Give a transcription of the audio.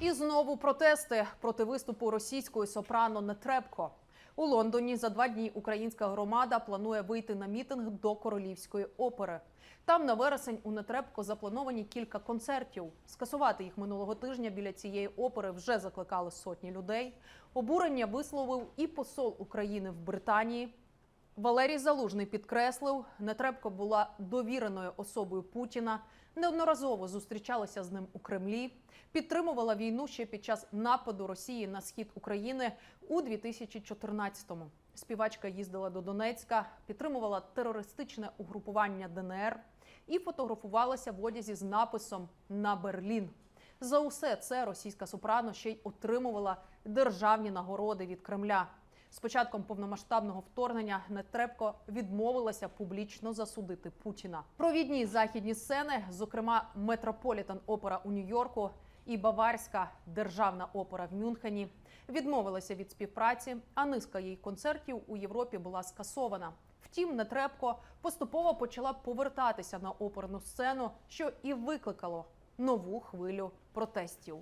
І знову протести проти виступу російської сопрано Нетребко. У Лондоні за два дні українська громада планує вийти на мітинг до королівської опери. Там на вересень у Нетребко заплановані кілька концертів. Скасувати їх минулого тижня біля цієї опери вже закликали сотні людей. Обурення висловив і посол України в Британії. Валерій Залужний підкреслив, Нетребко була довіреною особою Путіна, неодноразово зустрічалася з ним у Кремлі, підтримувала війну ще під час нападу Росії на схід України у 2014-му. Співачка їздила до Донецька, підтримувала терористичне угрупування ДНР і фотографувалася в одязі з написом на Берлін. За усе це російська сопрано ще й отримувала державні нагороди від Кремля. З початком повномасштабного вторгнення Нетребко відмовилася публічно засудити Путіна. Провідні західні сцени, зокрема Метрополітен опера у Нью-Йорку і Баварська державна опера в Мюнхені, відмовилася від співпраці, а низка її концертів у Європі була скасована. Втім, Нетребко поступово почала повертатися на оперну сцену, що і викликало нову хвилю протестів.